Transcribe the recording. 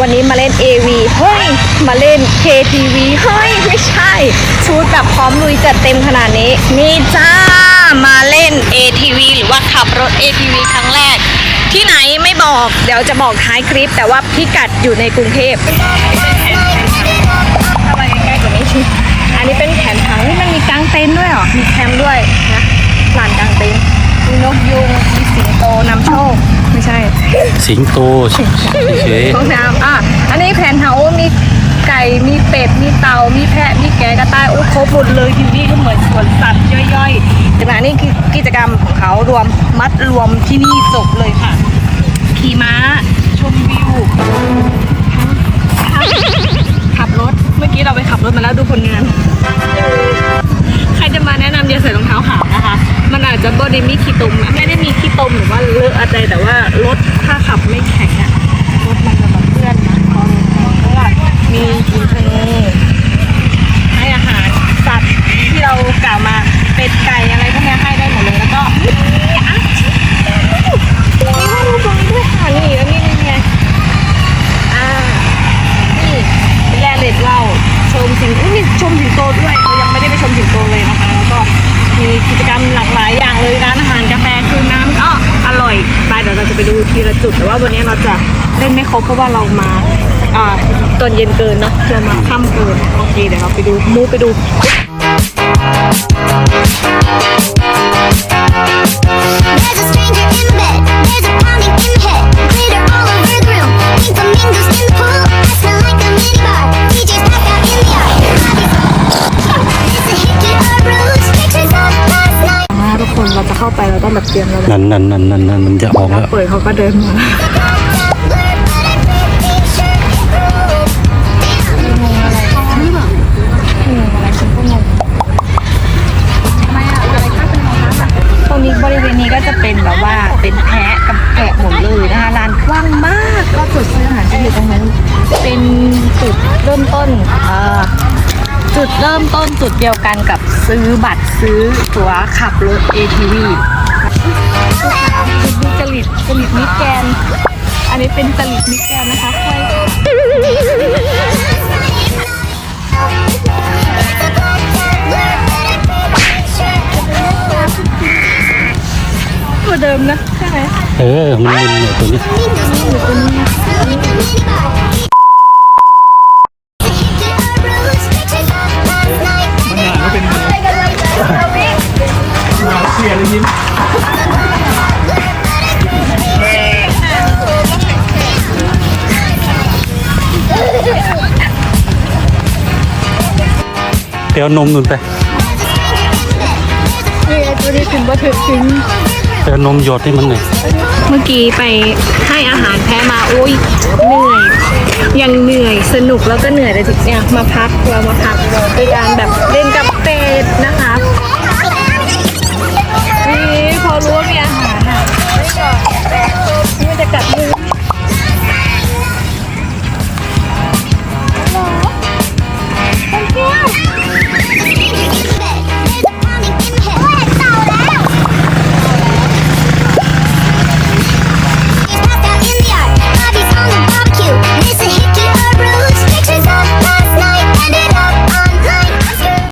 วันนี้มาเล่น AV เฮ้ย มาเล่น KTV เฮ้ย ไม่ใช่ ชุดแบบพร้อมลุยจัดเต็มขนาดนี้ นี่จ้า มาเล่น ATV หรือว่าขับรถ ATV ครั้งแรก ที่ไหนไม่บอก เดี๋ยวจะบอกท้ายคลิป แต่ว่าพิกัดอยู่ในกรุงเทพ สิงโตนำโชค ไม่ใช่สิงโตเฉยห้องน้ำอะอันนี้แผนเฮามีไก่มีเป็ดมีเต่ามีแพะมีแกะกระต่ายโอ้ครบหมดเลยที่นี่ก็เหมือนสวนสัตว์ย่อยๆแต่มานี่คือกิจกรรมของเขารวมมัดรวมที่นี่จบเลยค่ะ ขี่ม้า ชมวิวขับรถเมื่อกี้เราไปขับรถมาแล้วดูผลงานใครจะมาแนะนำอย่าใส่รองเท้าขาวนะคะ มันอาจจะบไดมีขี้ตมอะไม่ได้มีขี้ ตมหรือว่าเลอะอะไรแต่ว่ารถถ้าขับไม่แข็งอะรถมันจะแบบเพื่อนนะตอนเพราะว่ามีกินทะเลให้อาหารสัตว์ที่เรากล่าวมาเป็ดไก่อะไรพวกเนี้ยให้ได้หมดเลยแล้วก็มีอะมีว่ารูบอลด้วยค่ะนี่แล้วนี่นี่ไงอ่านี่แลเด็ดว่าชมสิงอุ้ยมีชมสิงโตด้วยเรายังไม่ได้ไปชมสิงโตเลยนะคะแล้วก็มีกิจกรรมหลากหลายอย่างเลยร้านอาหารกาแฟคือน้ำก็อร่อย ไปดูทีละจุด แต่ว่าวันนี้เราจะเล่นไม่ครบเพราะว่าเรามาอ่าตอนเย็นเกินเนาะเรามาค่ำเกินโอเคเดี๋ยวเราไปดูมูไปดู คนเราจะเข้าไปเราต้องแบบเตรียมแล้วๆนั่นนั่นนั่นนั่นนั่นมันจะออกแล้ว เปิดเขาก็เดินมาตรงนี้บริเวณนี้ก็จะเป็นแบบว่าเป็นแพะกับแกะหมดเลยนะคะลานกว้างมากก็จุดซื้ออาหารจะอยู่ตรงนั้น เป็นจุดเริ่มต้นเอ่อ จุดเริ่มต้นจุดเดียวกันกับซื้อบัตรซื้อตั๋วขับรถ ATV ดูจริตจริตมิตรแกน อันนี้เป็นจริตมิตรแกนนะคะใครตัวเดิมนะใช่ไหมเออ มันมึนเนี่ยตัวนี้ เดี๋ยวนมนุ่นไปนี่ไงตัวนี้ถึงว่าถึงถึงเดี๋ยวนมหยดให้มันหน่อยเมื่อกี้ไปให้อาหารแพ้มาโอ้ยเหนื่อย ยังเหนื่อยสนุกแล้วก็เหนื่อยแต่จุดเนี่ยมาพักเรามาพักโดยการแบบเล่นกับเป็ดนะคะ